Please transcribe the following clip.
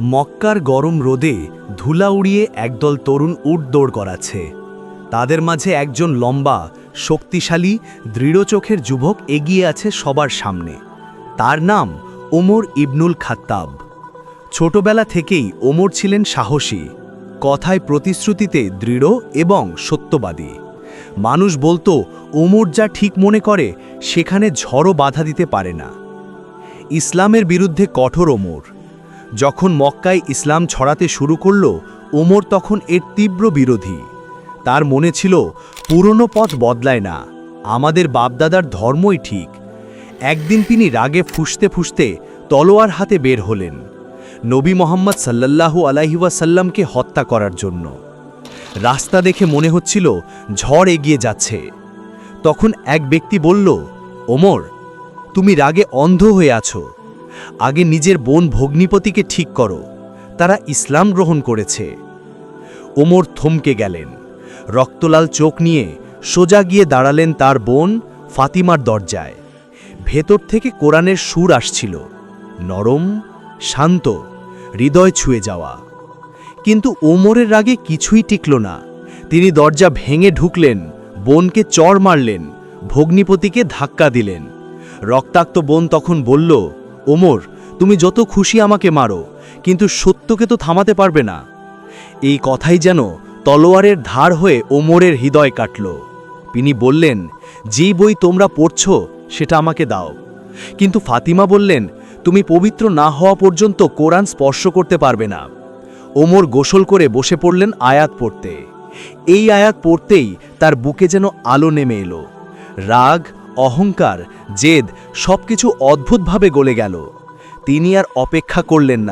মক্কার গরম রোদে ধুলা উড়িয়ে একদল তরুণ উট দৌড় করাচ্ছে। তাদের মাঝে একজন লম্বা, শক্তিশালী, দৃঢ় চোখের যুবক এগিয়ে আছে সবার সামনে। তার নাম ওমর ইবনুল খাত্তাব। ছোটবেলা থেকেই ওমর ছিলেন সাহসী, কথায় প্রতিশ্রুতিতে দৃঢ় এবং সত্যবাদী। মানুষ বলতো, ওমর যা ঠিক মনে করে, সেখানে ঝড়ও বাধা দিতে পারে না। ইসলামের বিরুদ্ধে কঠোর ওমর। যখন মক্কায় ইসলাম ছড়াতে শুরু করল, ওমর তখন এর তীব্র বিরোধী। তার মনে ছিল, পুরনো পথ বদলায় না, আমাদের বাপদাদার ধর্মই ঠিক। একদিন তিনি রাগে ফুসতে ফুসতে তলোয়ার হাতে বের হলেন, নবী মোহাম্মদ সাল্লাল্লাহু আলাইহিওয়াসাল্লামকে হত্যা করার জন্য। রাস্তা দেখে মনে হচ্ছিল, ঝড় এগিয়ে যাচ্ছে। তখন এক ব্যক্তি বলল, ওমর, তুমি রাগে অন্ধ হয়ে আছো। আগে নিজের বোন ভগ্নিপতিকে ঠিক করো। তারা ইসলাম গ্রহণ করেছে। ওমর থমকে গেলেন। রক্তলাল চোখ নিয়ে সোজা গিয়ে দাঁড়ালেন তার বোন ফাতিমার দরজায়। ভেতর থেকে কোরআনের সুর আসছিল। নরম, শান্ত, হৃদয় ছুঁয়ে যাওয়া। কিন্তু ওমরের রাগে কিছুই টিকল না। তিনি দরজা ভেঙে ঢুকলেন, বোনকে চড় মারলেন, ভগ্নিপতিকে ধাক্কা দিলেন। রক্তাক্ত বোন তখন বলল ওমর, তুমি যত খুশি আমাকে মারো, কিন্তু সত্যকে তো থামাতে পারবে না। এই কথাই যেন তলোয়ারের ধার হয়ে ওমরের হৃদয় কাটল। তিনি বললেন, যে বই তোমরা পড়ছ, সেটা আমাকে দাও। কিন্তু ফাতিমা বললেন, তুমি পবিত্র না হওয়া পর্যন্ত কোরআন স্পর্শ করতে পারবে না। ওমর গোসল করে বসে পড়লেন আয়াত পড়তে। এই আয়াত পড়তেই তার বুকে যেন আলো নেমে এলো। রাগ অহংকার জেদ সবকিছু অদ্ভুতভাবে গলে গেল। তিনি আর অপেক্ষা করলেন না।